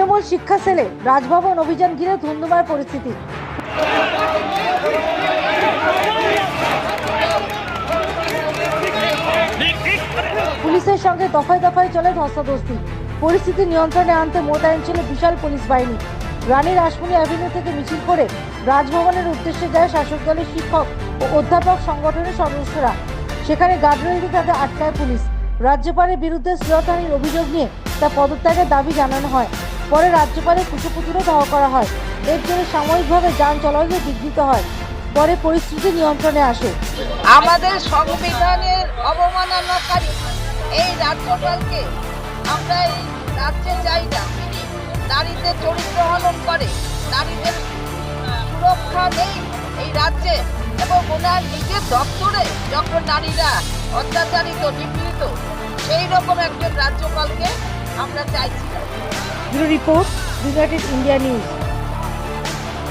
তৃণমূল শিক্ষা সেলে রাজভবন অভিযান ঘিরে ধুন্ধুমার পরিস্থিতি। পুলিশের সঙ্গে দফায় দফায় চলে ধস্তাধস্তি। পরিস্থিতি নিয়ন্ত্রণে আনতে মোতায়েন ছিল বিশাল পুলিশ বাহিনী। রানী রাসমণি অ্যাভিনিউ থেকে মিছিল করে রাজভবনের উদ্দেশ্যে যায় শাসক দলের শিক্ষক ও অধ্যাপক সংগঠনের সদস্যরা। সেখানে গার্ডরেল তাদের আটকায় পুলিশ। রাজ্যপালের বিরুদ্ধে শ্লীলতাহানির অভিযোগ নিয়ে তা পদত্যাগের দাবি জানানো হয়। পরে রাজ্যপালের কুচপুতুরও ধাওয়া করা হয়। এর জন্য সাময়িকভাবে যান চলাচল বিঘ্নিত হয়। পরে পরিস্থিতি নিয়ন্ত্রণে আসে। আমাদের সংবিধানের অবমাননাকারী এই রাজ্যপালকে আমরা এই রাজ্যে চাই না নারীদের চরিত্র হনন করে, নারীদের সুরক্ষা নেই এই রাজ্যে এবং ওনার নিজের দপ্তরে যখন নারীরা অত্যাচারিত, নিপীড়িত সেই রকম একজন রাজ্যপালকে আমরা চাইছি। Bureau report united India news.